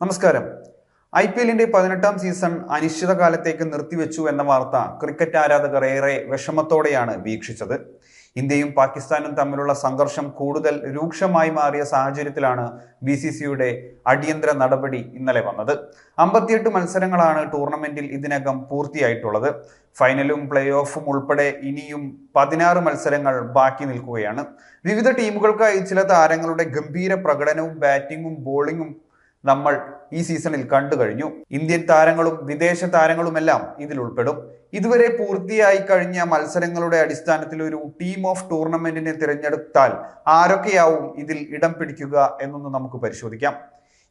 നമസ്കാരം. I P എല്ലിന്റെ പതിനെട്ടാം സീസൺ അനിശ്ചിതകാലത്തേക്ക് നിർത്തിവെച്ചു എന്ന വാർത്ത ക്രിക്കറ്റ് ആരാധകർ ഏറെ വിഷമത്തോടെയാണ് വീക്ഷിച്ചത്. ഇന്ത്യയും പാകിസ്ഥാനും തമ്മിലുള്ള സംഘർഷം കൂടുതൽ രൂക്ഷമായി മാറിയ സാഹചര്യത്തിലാണ് ബി സി സിയുടെ അടിയന്തര നടപടി ഇന്നലെ വന്നത്. അമ്പത്തിയെട്ട് മത്സരങ്ങളാണ് ടൂർണമെന്റിൽ ഇതിനകം പൂർത്തിയായിട്ടുള്ളത്. ഫൈനലും പ്ലേ ഓഫും ഉൾപ്പെടെ ഇനിയും പതിനാറ് മത്സരങ്ങൾ ബാക്കി നിൽക്കുകയാണ്. വിവിധ ടീമുകൾക്കായി ചില താരങ്ങളുടെ ഗംഭീര പ്രകടനവും ബാറ്റിംഗും ബോളിംഗും നമ്മൾ ഈ സീസണിൽ കണ്ടു കഴിഞ്ഞു. ഇന്ത്യൻ താരങ്ങളും വിദേശ താരങ്ങളുമെല്ലാം ഇതിൽ ഉൾപ്പെടും. ഇതുവരെ പൂർത്തിയായി കഴിഞ്ഞ മത്സരങ്ങളുടെ അടിസ്ഥാനത്തിൽ ഒരു ടീം ഓഫ് ടൂർണമെന്റിനെ തിരഞ്ഞെടുത്താൽ ആരൊക്കെയാവും ഇതിൽ ഇടം പിടിക്കുക എന്നൊന്ന് നമുക്ക് പരിശോധിക്കാം.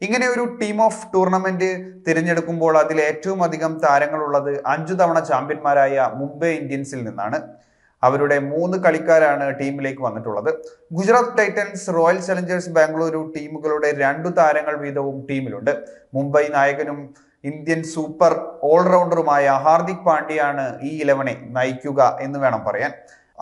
ഇങ്ങനെ ഒരു ടീം ഓഫ് ടൂർണമെന്റ് തിരഞ്ഞെടുക്കുമ്പോൾ അതിൽ ഏറ്റവും അധികം താരങ്ങളുള്ളത് അഞ്ചു തവണ ചാമ്പ്യന്മാരായ മുംബൈ ഇന്ത്യൻസിൽ നിന്നാണ്. അവരുടെ മൂന്ന് കളിക്കാരാണ് ടീമിലേക്ക് വന്നിട്ടുള്ളത്. Gujarat Titans Royal Challengers Bengaluru ടീമുകളുടെ രണ്ടു താരങ്ങൾ വീതവും ടീമിലുണ്ട്. മുംബൈ നായകനും ഇന്ത്യൻ സൂപ്പർ ഓൾറൗണ്ടറുമായ ഹാർദിക് പാണ്ഡ്യയാണ് ഈ ഇലവനെ നയിക്കുക എന്ന് വേണം പറയാൻ.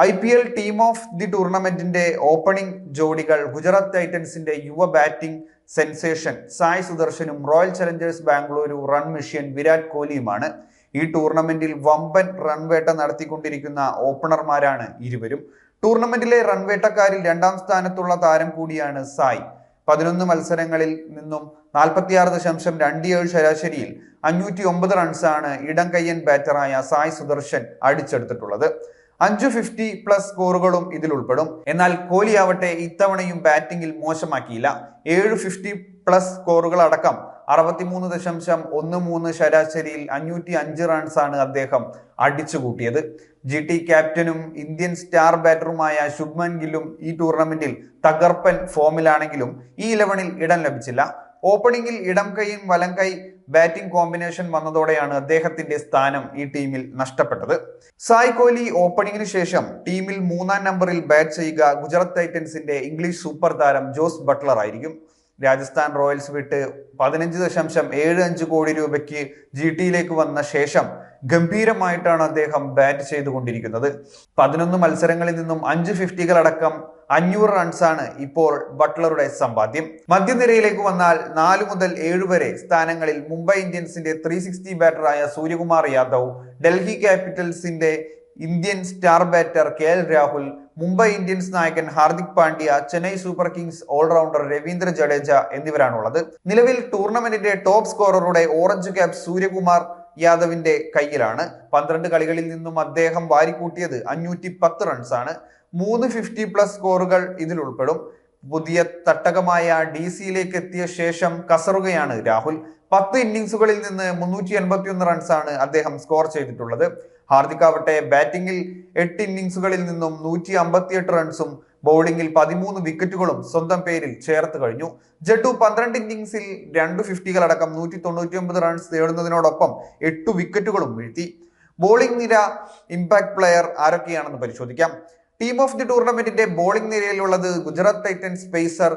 I P L team of the ടൂർണമെന്റിന്റെ opening ജോഡികൾ ഗുജറാത്ത് ടൈറ്റൻസിന്റെ യുവ batting sensation Sai സുദർശനും Royal Challengers Bengaluru run machine Virat കോഹ്ലിയുമാണ്. ഈ ടൂർണമെന്റിൽ വമ്പൻ റൺവേട്ട നടത്തിക്കൊണ്ടിരിക്കുന്ന ഓപ്പണർമാരാണ് ഇരുവരും. ടൂർണമെന്റിലെ റൺവേട്ടക്കാരിൽ രണ്ടാം സ്ഥാനത്തുള്ള താരം കൂടിയാണ് സായ്. പതിനൊന്ന് മത്സരങ്ങളിൽ നിന്നും നാൽപ്പത്തിയാറ് ദശാംശം രണ്ട് ഏഴ് ശരാശരിയിൽ അഞ്ഞൂറ്റി ഒമ്പത് റൺസാണ് ഇടം കയ്യൻ ബാറ്ററായ സായ് സുദർശൻ അടിച്ചെടുത്തിട്ടുള്ളത്. അഞ്ചു ഫിഫ്റ്റി പ്ലസ് സ്കോറുകളും ഇതിൽ ഉൾപ്പെടും. എന്നാൽ കോഹ്ലി ആവട്ടെ ഇത്തവണയും ബാറ്റിംഗിൽ മോശമാക്കിയില്ല. ഏഴ് ഫിഫ്റ്റി പ്ലസ് സ്കോറുകൾ അടക്കം അറുപത്തിമൂന്ന് ദശാംശം ഒന്ന് മൂന്ന് ശരാശരിയിൽ അഞ്ഞൂറ്റി അഞ്ച് റൺസാണ് അദ്ദേഹം അടിച്ചുകൂട്ടിയത്. ജി ടി ക്യാപ്റ്റനും ഇന്ത്യൻ സ്റ്റാർ ബാറ്ററുമായ ശുഭ്മൻ ഗില്ലും ഈ ടൂർണമെന്റിൽ തകർപ്പൻ ഫോമിലാണെങ്കിലും ഈ ഇലവനിൽ ഇടം ലഭിച്ചില്ല. ഓപ്പണിംഗിൽ ഇടം കൈയും വലം കൈ ബാറ്റിംഗ് കോമ്പിനേഷൻ വന്നതോടെയാണ് അദ്ദേഹത്തിന്റെ സ്ഥാനം ഈ ടീമിൽ നഷ്ടപ്പെട്ടത്. സായ് കോഹ്ലി ഓപ്പണിംഗിന് ശേഷം ടീമിൽ മൂന്നാം നമ്പറിൽ ബാറ്റ് ചെയ്യുക ഗുജറാത്ത് ടൈറ്റൻസിന്റെ ഇംഗ്ലീഷ് സൂപ്പർ താരം ജോസ് ബട്ട്ലർ ആയിരിക്കും രാജസ്ഥാൻ റോയൽസ് വിട്ട് പതിനഞ്ച് ദശാംശം ഏഴ് അഞ്ച് കോടി രൂപയ്ക്ക് ജി ടിയിലേക്ക് വന്ന ശേഷം ഗംഭീരമായിട്ടാണ് അദ്ദേഹം ബാറ്റ് ചെയ്തുകൊണ്ടിരിക്കുന്നത്. പതിനൊന്ന് മത്സരങ്ങളിൽ നിന്നും അഞ്ച് ഫിഫ്റ്റികൾ അടക്കം അഞ്ഞൂറ് റൺസാണ് ഇപ്പോൾ ബട്ട്ലറുടെ സമ്പാദ്യം. മധ്യനിരയിലേക്ക് വന്നാൽ നാല് മുതൽ ഏഴ് വരെ സ്ഥാനങ്ങളിൽ മുംബൈ ഇന്ത്യൻസിന്റെ ത്രീ സിക്സ്റ്റി ബാറ്ററായ Suryakumar Yadav Delhi ക്യാപിറ്റൽസിന്റെ Indian star batter K L Rahul Mumbai Indians നായകൻ Hardik Pandya Chennai Super Kings allrounder Ravindra Jadeja എന്നിവരാണുള്ളത്. നിലവിൽ ടൂർണമെന്റിന്റെ ടോപ്പ് സ്കോററുടെ ഓറഞ്ച് ക്യാപ് സൂര്യകുമാർ യാദവിന്റെ കയ്യിലാണ്. പന്ത്രണ്ട് കളികളിൽ നിന്നും അദ്ദേഹം വാരിക്കൂട്ടിയത് അഞ്ഞൂറ്റി പത്ത് റൺസാണ് മൂന്ന് ഫിഫ്റ്റി പ്ലസ് സ്കോറുകൾ ഇതിൽ ഉൾപ്പെടും പുതിയ തട്ടകമായ ഡി സിയിലേക്ക് എത്തിയ ശേഷം കസറുകയാണ് രാഹുൽ. പത്ത് ഇന്നിങ്സുകളിൽ നിന്ന് മുന്നൂറ്റി എൺപത്തി ഒന്ന് റൺസാണ് അദ്ദേഹം സ്കോർ ചെയ്തിട്ടുള്ളത്. ഹാർദിക് ആവട്ടെ ബാറ്റിംഗിൽ എട്ട് ഇന്നിങ്സുകളിൽ നിന്നും നൂറ്റി അമ്പത്തിയെട്ട് റൺസും ബൗളിംഗിൽ പതിമൂന്ന് വിക്കറ്റുകളും സ്വന്തം പേരിൽ ചേർത്ത് കഴിഞ്ഞു. ജഡു പന്ത്രണ്ട് ഇന്നിങ്സിൽ രണ്ട് ഫിഫ്റ്റികളടക്കം നൂറ്റി തൊണ്ണൂറ്റി ഒമ്പത് റൺസ് നേടുന്നതിനോടൊപ്പം എട്ട് വിക്കറ്റുകളും വീഴ്ത്തി. ബോളിംഗ് നിര ഇമ്പാക്ട് പ്ലെയർ ആരൊക്കെയാണെന്ന് പരിശോധിക്കാം. ടീം ഓഫ് ദി ടൂർണമെന്റിന്റെ bowling നിരയിലുള്ളത് Gujarat Titans pacer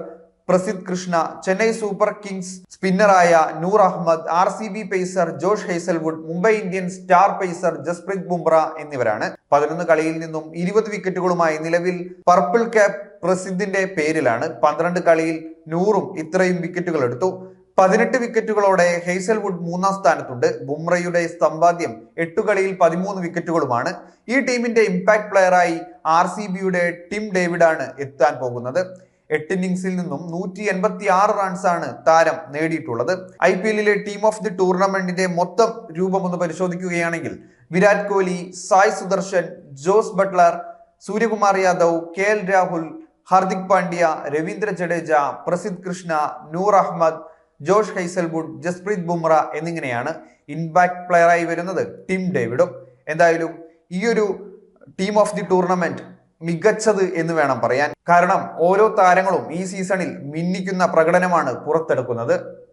Prasidh Krishna Chennai Super Kings സ്പിന്നറായ Noor Ahmed R C B pacer Josh Hazlewood Mumbai Indians star pacer Jasprit Bumrah എന്നിവരാണ്. പതിനൊന്ന് കളിയിൽ നിന്നും ഇരുപത് വിക്കറ്റുകളുമായി നിലവിൽ പർപ്പിൾ ക്യാപ് പ്രസിദ്ധിന്റെ പേരിലാണ് പന്ത്രണ്ട് കളിയിൽ നൂറും ഇത്രയും വിക്കറ്റുകൾ എടുത്തു. പതിനെട്ട് വിക്കറ്റുകളോടെ ഹെയ്സൽവുഡ് മൂന്നാം സ്ഥാനത്തുണ്ട്. ബുംറയുടെ സമ്പാദ്യം എട്ടു കളിയിൽ പതിമൂന്ന് വിക്കറ്റുകളുമാണ് ഈ ടീമിന്റെ ഇമ്പാക്ട് പ്ലെയറായി ആർ സി ബിയുടെ ടിം ആണ് എത്താൻ പോകുന്നത്. എട്ട് ഇന്നിംഗ്സിൽ നിന്നും നൂറ്റി എൺപത്തി ആറ് റൺസാണ് താരം നേടിയിട്ടുള്ളത്. ഐ പി എല്ലിലെ ടീം ഓഫ് ദി ടൂർണമെന്റിന്റെ മൊത്തം രൂപം ഒന്ന് പരിശോധിക്കുകയാണെങ്കിൽ Virat Kohli Sai Sudharsan Jos Buttler Suryakumar Yadav K L Rahul Hardik Pandya Ravindra Jadeja Prasidh Krishna Noor Ahmed Josh Hazlewood Jasprit Bumrah എന്നിങ്ങനെയാണ് ഇൻബാക്ട് പ്ലെയറായി വരുന്നത് ടിം ഡേവിഡും. എന്തായാലും ഈ ഒരു ടീം ഓഫ് ദി ടൂർണമെന്റ് മികച്ചത് എന്ന് വേണം പറയാൻ. കാരണം ഓരോ താരങ്ങളും ഈ സീസണിൽ മിന്നിക്കുന്ന പ്രകടനമാണ് പുറത്തെടുക്കുന്നത്.